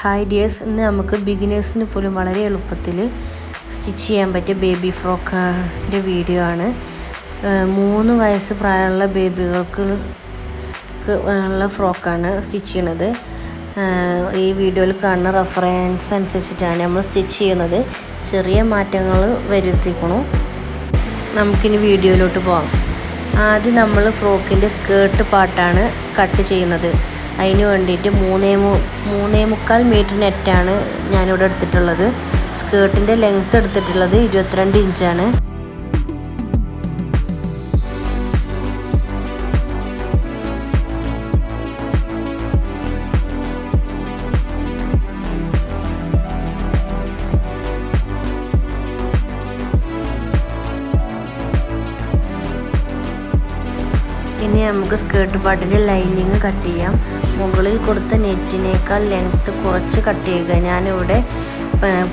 Hi dears ഇന്ന് നമുക്ക് ബിഗിനേഴ്സിന് പോലും വളരെ എളുപ്പത്തിൽ സ്റ്റിച്ച് ചെയ്യാൻ പറ്റിയ ബേബി ഫ്രോക്കിന്റെ വീഡിയോ ആണ്. മൂന്ന് വയസ്സ് പ്രായമുള്ള ബേബികൾക്ക് ഉള്ള ഫ്രോക്കാണ് സ്റ്റിച്ച് ചെയ്യണത്. ഈ വീഡിയോയിൽ കാണുന്ന റെഫറൻസ് അനുസരിച്ചിട്ടാണ് നമ്മൾ സ്റ്റിച്ച് ചെയ്യുന്നത്. ചെറിയ മാറ്റങ്ങൾ വരുത്തിക്കണു. നമുക്കിനി വീഡിയോയിലോട്ട് പോകാം ആദ്യം നമ്മൾ ഫ്രോക്കിന്റെ സ്കേർട്ട് പാർട്ടാണ് കട്ട് ചെയ്യുന്നത്. അതിന് വേണ്ടിയിട്ട് മൂന്നേ മു മൂന്നേ മുക്കാൽ മീറ്റർ നെറ്റാണ് ഞാനിവിടെ എടുത്തിട്ടുള്ളത്. സ്കേർട്ടിന്റെ ലെങ്ത്ത് എടുത്തിട്ടുള്ളത് ഇരുപത്തിരണ്ട് ഇഞ്ചാണ് ഇനി നമുക്ക് സ്കേർട്ട് പാട്ടിന്റെ ലൈനിങ് കട്ട് ചെയ്യാം. മുകളിൽ കൊടുത്ത നെറ്റിനേക്കാൾ ലെങ്ത്ത് കുറച്ച് കട്ട് ചെയ്യുക. ഞാനിവിടെ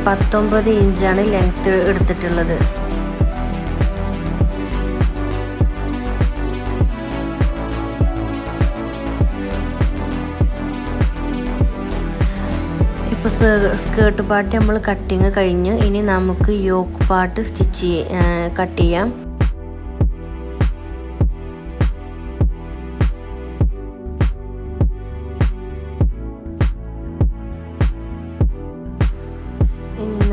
പത്തൊമ്പത് ഇഞ്ചാണ് ലെങ്ത്ത് എടുത്തിട്ടുള്ളത്. ഇപ്പോൾ സ്കേർട്ട് പാർട്ട് നമ്മൾ കട്ടിങ് കഴിഞ്ഞു. ഇനി നമുക്ക് യോക്ക് പാർട്ട് സ്റ്റിച്ച് കട്ട് ചെയ്യാം.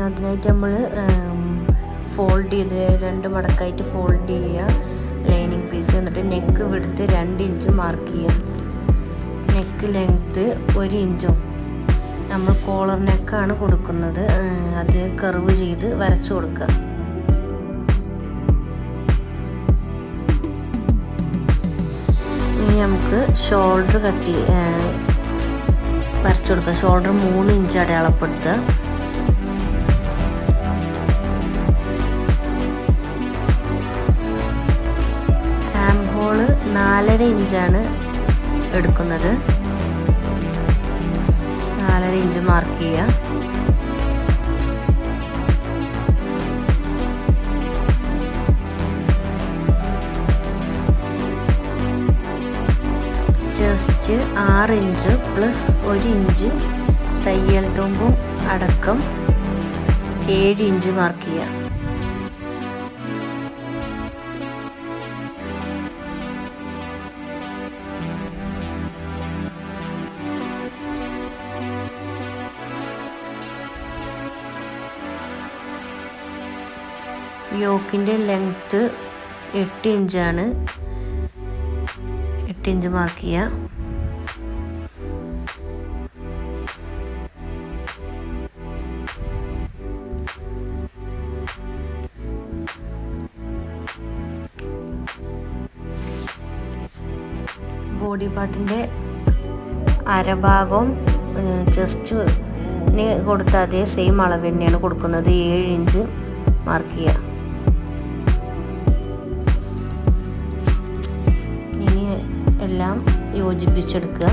അതിനായിട്ട് നമ്മൾ ഫോൾഡ് ചെയ്ത് രണ്ട് മടക്കായിട്ട് ഫോൾഡ് ചെയ്യുക. ലൈനിങ് പീസ് എന്നിട്ട് നെക്ക് വിടുത്ത് രണ്ട് ഇഞ്ച് മാർക്ക് ചെയ്യുക. നെക്ക് ലെങ്ത്ത് ഒരു ഇഞ്ചും നമ്മൾ കോളർ നെക്കാണ് കൊടുക്കുന്നത്. അത് കർവ് ചെയ്ത് വരച്ചു കൊടുക്കുക. ഇനി നമുക്ക് ഷോൾഡർ കട്ടി വരച്ചു കൊടുക്കുക. ഷോൾഡർ മൂന്ന് ഇഞ്ച് അടയാളപ്പെടുത്തുക. നാലര ഇഞ്ചാണ് എടുക്കുന്നത്. നാലര ഇഞ്ച് മാർക്ക് ചെയ്യുക. ജസ്റ്റ് ആറ് ഇഞ്ച് പ്ലസ് ഒരു ഇഞ്ച് തയ്യൽ തുമ്പും അടക്കം ഏഴ് ഇഞ്ച് മാർക്ക് ചെയ്യുക. യോക്കിന്റെ ലെങ്ത്ത് എട്ട് ഇഞ്ചാണ്. എട്ട് ഇഞ്ച് മാർക്ക് ചെയ്യുക ബോഡി പാർട്ടിന്റെ അരഭാഗവും ചെസ്റ്റിന് കൊടുത്ത അതേ സെയിം അളവ് തന്നെയാണ് കൊടുക്കുന്നത്. ഏഴ് ഇഞ്ച് മാർക്ക് ചെയ്യുക എല്ലാം യോജിപ്പിച്ചെടുക്കുക.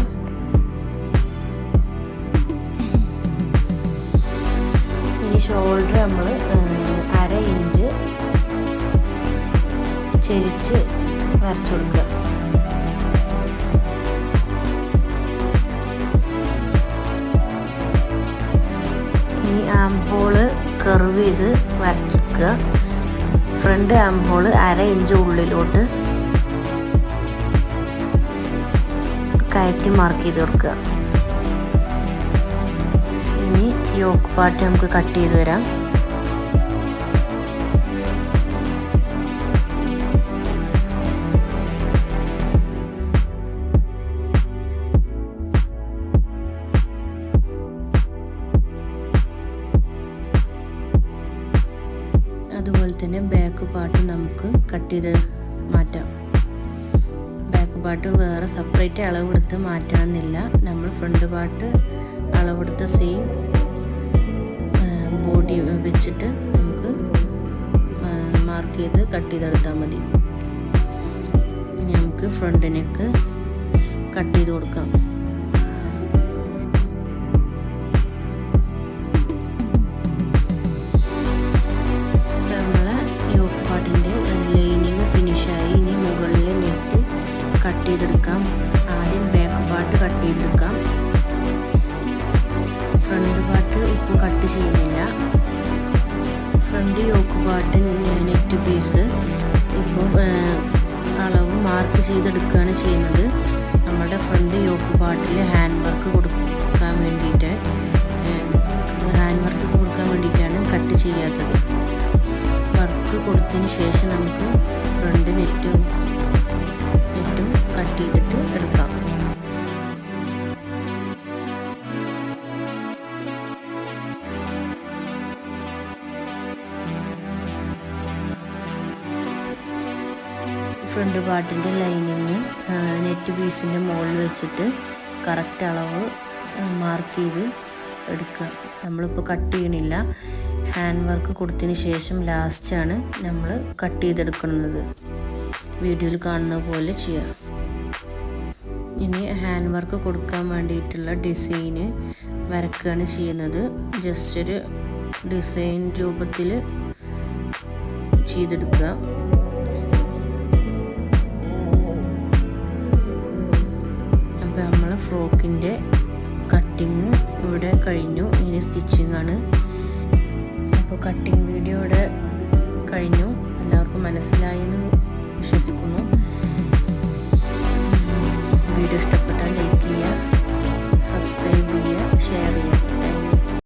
ഇനി ഷോൾഡർ നമ്മൾ അര ഇഞ്ച് ചെരിച്ച് വരച്ചു കൊടുക്കുക ഇനി ആംബോൾ കർവ് ചെയ്ത് വരയ്ക്കുക ഫ്രണ്ട് ആംബോൾ അര ഇഞ്ച് ഉള്ളിലോട്ട് കയറ്റി മാർക്ക് ചെയ്ത് കൊടുക്കുക. ഇനി യോക്ക് പാർട്ട് നമുക്ക് കട്ട് ചെയ്ത് വരാം. അതുപോലെ തന്നെ ബാക്ക് പാർട്ട് നമുക്ക് കട്ട് ചെയ്ത് മാറ്റാം. പാർട്ട് വേറെ സെപ്പറേറ്റ് അളവെടുത്ത് മാറ്റാമെന്നില്ല നമ്മൾ ഫ്രണ്ട് പാട്ട് അളവെടുത്ത സെയിം ബോഡി വെച്ചിട്ട് നമുക്ക് മാർക്ക് ചെയ്ത് കട്ട് ചെയ്തെടുത്താൽ മതി. നമുക്ക് ഫ്രണ്ട് കട്ട് ചെയ്ത് കൊടുക്കാം. കട്ട് ചെയ്തെടുക്കാം. ആദ്യം ബാക്ക് പാർട്ട് കട്ട് ചെയ്തെടുക്കാം. ഫ്രണ്ട് പാർട്ട് ഇപ്പോൾ കട്ട് ചെയ്യുന്നില്ല. Front yoke part net piece ഇപ്പോൾ അളവ് മാർക്ക് ചെയ്തെടുക്കുകയാണ് ചെയ്യുന്നത്. നമ്മുടെ ഫ്രണ്ട് യോക്ക് പാർട്ടിൽ ഹാൻഡ് വർക്ക് കൊടുക്കാൻ വേണ്ടിയിട്ട് ഹാൻഡ് വർക്ക് കൊടുക്കാൻ വേണ്ടിയിട്ടാണ് കട്ട് ചെയ്യാത്തത്. വർക്ക് കൊടുത്തതിന് ശേഷം നമുക്ക് ഫ്രണ്ട് നെറ്റും കട്ട് ചെയ്തിട്ട് എടുക്കാം. ഫ്രണ്ട് പാർട്ടിന്റെ ലൈനിങ് നെറ്റ് പീസിന്റെ മുകളിൽ വെച്ചിട്ട് കറക്റ്റ് അളവ് മാർക്ക് ചെയ്ത് എടുക്കുക. നമ്മളിപ്പോൾ കട്ട് ചെയ്യണില്ല. ഹാൻഡ് വർക്ക് കൊടുത്തതിന് ശേഷം ലാസ്റ്റാണ് നമ്മൾ കട്ട് ചെയ്തെടുക്കുന്നത്. വീഡിയോയിൽ കാണുന്ന പോലെ ചെയ്യുക ഇനി ഹാൻഡ് വർക്ക് കൊടുക്കാൻ വേണ്ടിയിട്ടുള്ള ഡിസൈന് വരക്കുകയാണ് ചെയ്യുന്നത്. ജസ്റ്റ് ഒരു ഡിസൈൻ രൂപത്തിൽ ചെയ്തെടുക്കുക. അപ്പോൾ നമ്മൾ ഫ്രോക്കിന്റെ കട്ടിങ് ഇവിടെ കഴിഞ്ഞു. ഇനി സ്റ്റിച്ചിങ് ആണ്. അപ്പോൾ കട്ടിങ് വീഡിയോ ഇവിടെ കഴിഞ്ഞു. എല്ലാവർക്കും മനസ്സിലായി എന്ന് വിശ്വസിക്കുന്നു.